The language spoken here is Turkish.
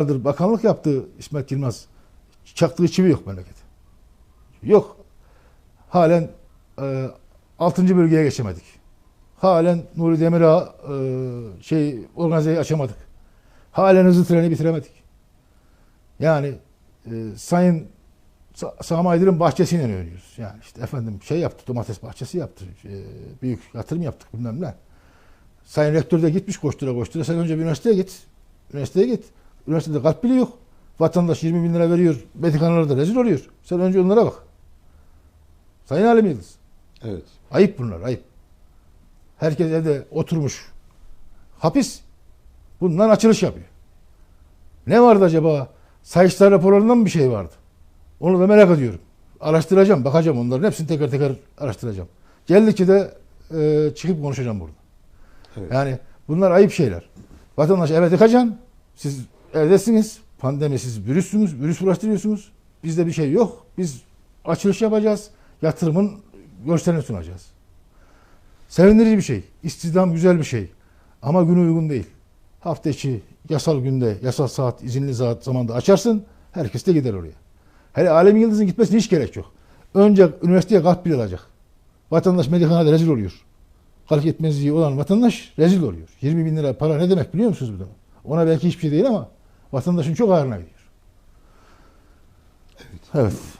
yıllardır bakanlık yaptı İsmet Yılmaz. Çaktığı çivi yok memleket. Yok. Halen e, 6. bölgeye geçemedik. Halen Nuri Demirağ e, şey organizeyi açamadık. Halen hızlı treni bitiremedik. Yani e, Sayın Sa- Sami Aydın'ın bahçesiyle oynuyoruz. Yani işte efendim şey yaptı, domates bahçesi yaptı. e, büyük yatırım yaptık bilmem ne. Sayın Rektör de gitmiş koştura koştura. Sen önce bir üniversiteye git. Üniversiteye git. Üniversitede kalp bile yok. Vatandaş 20 bin lira veriyor. Medikanalarda rezil oluyor. Sen önce onlara bak. Sayın Halim Yıldız. Evet. Ayıp bunlar ayıp. Herkes evde oturmuş. Hapis. Bundan açılış yapıyor. Ne vardı acaba? Sayıştay raporlarından mı bir şey vardı? Onu da merak ediyorum. Araştıracağım, bakacağım onların hepsini teker teker araştıracağım. Geldikçe de e, çıkıp konuşacağım burada. Evet. Yani bunlar ayıp şeyler. Vatandaş eve tıkacaksın. Siz evdesiniz. Pandemi siz virüssünüz. Virüs bulaştırıyorsunuz. Bizde bir şey yok. Biz açılış yapacağız. Yatırımın görselerini sunacağız. Sevindirici bir şey. İstihdam güzel bir şey. Ama günü uygun değil. Hafta içi yasal günde, yasal saat, izinli saat zamanda açarsın. Herkes de gider oraya. Hele Alem Yıldız'ın gitmesine hiç gerek yok. Önce üniversiteye kalk bir alacak. Vatandaş medikanada rezil oluyor. Kalk yetmezliği olan vatandaş rezil oluyor. 20 bin lira para ne demek biliyor musunuz bu da? Ona belki hiçbir şey değil ama vatandaşın çok ağırına gidiyor. Evet.